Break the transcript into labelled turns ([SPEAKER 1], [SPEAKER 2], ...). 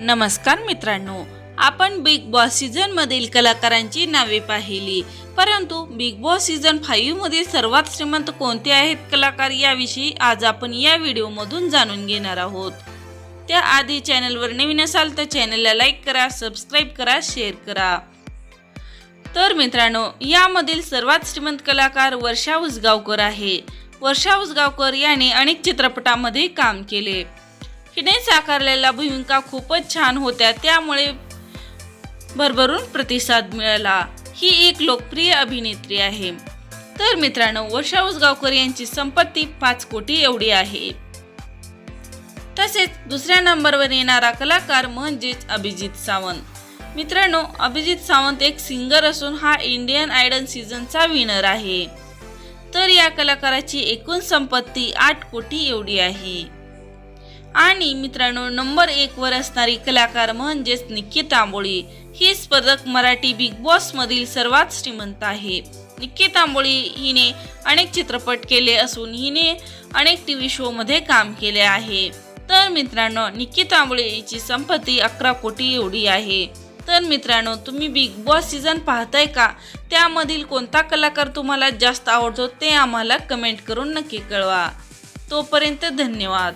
[SPEAKER 1] नमस्कार मित्रांनो आपण बिग बॉस सीझन मधील कलाकारांची नावे पाहिली. परंतु बिग बॉस सीझन फाईव्ह मधील सर्वात श्रीमंत कोणते आहेत कलाकार याविषयी आज आपण या व्हिडिओमधून जाणून घेणार आहोत. त्याआधी चॅनलवर नवीन असाल तर चॅनलला लाईक करा सबस्क्राईब करा शेअर करा. तर मित्रांनो यामधील सर्वात श्रीमंत कलाकार वर्षा उसगावकर आहे. वर्षा उसगावकर याने अनेक चित्रपटामध्ये काम केले. हिने साकारलेल्या भूमिका खूपच छान होत्या. त्यामुळे भरभरून प्रतिसाद मिळाला. ही एक लोकप्रिय अभिनेत्री आहे. तर मित्रांनो वर्षा उसगावकर यांची संपत्ती पाच कोटी एवढी आहे. तसेच दुसऱ्या नंबरवर येणारा कलाकार म्हणजेच अभिजित सावंत. मित्रांनो अभिजित सावंत एक सिंगर असून हा इंडियन आयडल सीझनचा विनर आहे. तर या कलाकाराची एकूण संपत्ती आठ कोटी एवढी आहे. आणि मित्रांनो नंबर एक वर असणारी कलाकार म्हणजेच निक्की तांबोळी ही स्पर्धक मराठी बिग बॉस मधील सर्वात श्रीमंत आहे. निक्की तांबोळी हिने अनेक चित्रपट केले असून हिने अनेक टीव्ही शो मध्ये काम केले आहे. तर मित्रांनो निक्की तांबोळी हिची संपत्ती अकरा कोटी एवढी आहे. तर मित्रांनो तुम्ही बिग बॉस सीझन पाहताय का? त्यामधील कोणता कलाकार तुम्हाला जास्त आवडतो ते आम्हाला कमेंट करून नक्की कळवा. तोपर्यंत धन्यवाद.